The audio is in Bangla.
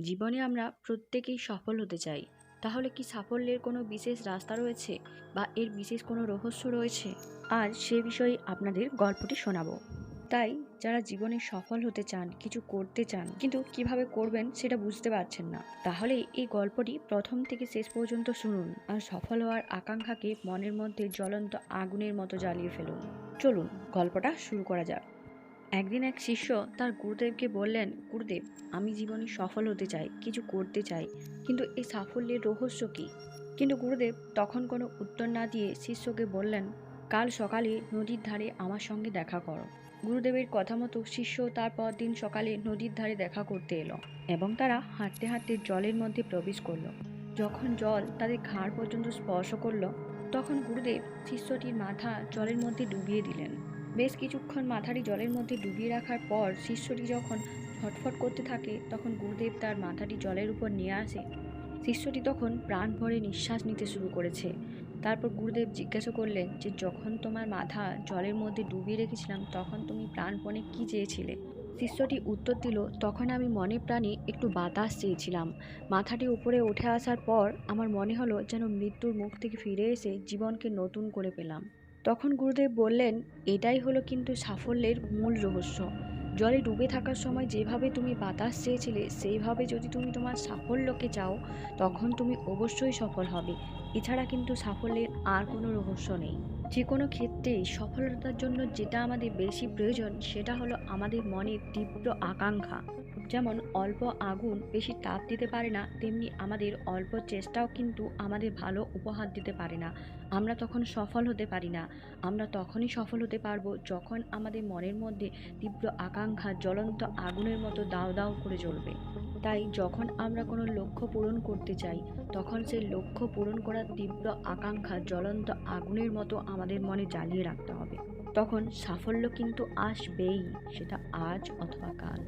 জীবনে আমরা প্রত্যেকেই সফল হতে চাই, তাহলে কি সাফল্যের কোনো বিশেষ রাস্তা রয়েছে বা এর বিশেষ কোনো রহস্য রয়েছে? আজ সে বিষয়ে আপনাদের গল্পটি শোনাবো। তাই, যারা জীবনে সফল হতে চান, কিছু করতে চান, কিন্তু কীভাবে করবেন সেটা বুঝতে পারছেন না, তাহলে এই গল্পটি প্রথম থেকে শেষ পর্যন্ত শুনুন আর সফল হওয়ার আকাঙ্ক্ষাকে মনের মধ্যে জ্বলন্ত আগুনের মতো জ্বালিয়ে ফেলুন। চলুন, গল্পটা শুরু করা যাক। একদিন এক শিষ্য তার গুরুদেবকে বললেন, গুরুদেব, আমি জীবনে সফল হতে চাই, কিছু করতে চাই, কিন্তু এই সাফল্যের রহস্য কী? কিন্তু গুরুদেব তখন কোনো উত্তর না দিয়ে শিষ্যকে বললেন, কাল সকালে নদীর ধারে আমার সঙ্গে দেখা করো। গুরুদেবের কথা মতো শিষ্য তার পরদিন সকালে নদীর ধারে দেখা করতে এলো এবং তারা হাঁটতে হাঁটতে জলের মধ্যে প্রবেশ করল। যখন জল তাদের ঘাড় পর্যন্ত স্পর্শ করল, তখন গুরুদেব শিষ্যটির মাথা জলের মধ্যে ডুবিয়ে দিলেন। বেশ কিছুক্ষণ মাথাটি জলের মধ্যে ডুবিয়ে রাখার পর শিষ্যটি যখন ছটফট করতে থাকে, তখন গুরুদেব তার মাথাটি জলের উপর নিয়ে আসে। শিষ্যটি তখন প্রাণ ভরে নিঃশ্বাস নিতে শুরু করেছে। তারপর গুরুদেব জিজ্ঞাসা করলেন যে, যখন তোমার মাথা জলের মধ্যে ডুবিয়ে রেখেছিলাম, তখন তুমি প্রাণপণে কী চেয়েছিলে? শিষ্যটি উত্তর দিল, তখন আমি মনে প্রাণে একটু বাতাস চেয়েছিলাম। মাথাটি উপরে উঠে আসার পর আমার মনে হলো যেন মৃত্যুর মুখ থেকে ফিরে এসে জীবনকে নতুন করে পেলাম। তখন গুরুদেব বললেন, এটাই হলো কিন্তু সাফল্যের মূল রহস্য। জলে ডুবে থাকার সময় যেভাবে তুমি বাতাস চেয়েছিলে, সেইভাবে যদি তুমি তোমার সাফল্যকে চাও, তখন তুমি অবশ্যই সফল হবে। এছাড়া কিন্তু সাফল্যের আর কোনো রহস্য নেই। যে কোনো ক্ষেত্রেই সফলতার জন্য যেটা আমাদের বেশি প্রয়োজন, সেটা হলো আমাদের মনের তীব্র আকাঙ্ক্ষা। যেমন অল্প আগুন বেশি তাপ দিতে পারে না, তেমনি আমাদের অল্প চেষ্টাও কিন্তু আমাদের ভালো উপহার দিতে পারে না। আমরা তখন সফল হতে পারি না। আমরা তখনই সফল হতে পারব যখন আমাদের মনের মধ্যে তীব্র আকাঙ্ক্ষা জ্বলন্ত আগুনের মতো দাও দাও করে জ্বলবে। তাই যখন আমরা কোনো লক্ষ্য পূরণ করতে চাই, তখন সেই লক্ষ্য পূরণ করার তীব্র আকাঙ্ক্ষা জ্বলন্ত আগুনের মতো আমাদের মনে জ্বালিয়ে রাখতে হবে। তখন সাফল্য কিন্তু আসবেই, সেটা আজ অথবা কাল।